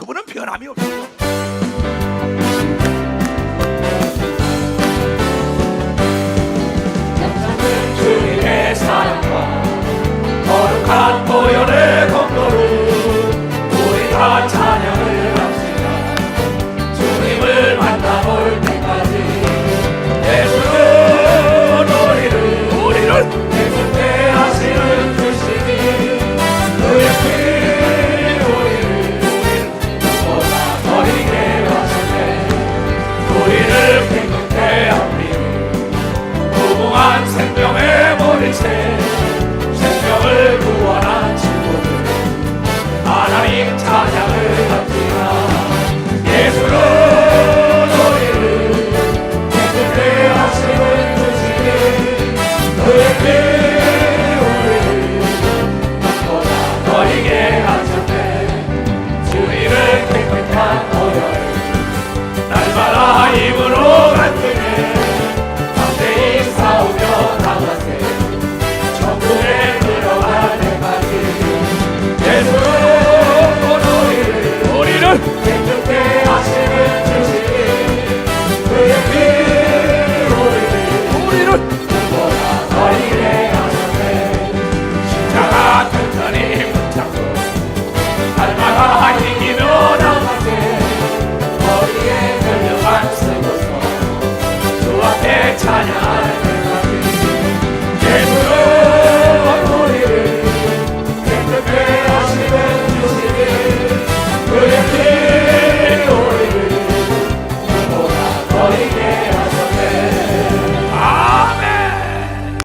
그분은 변함이 없어요. Spirit. Eternal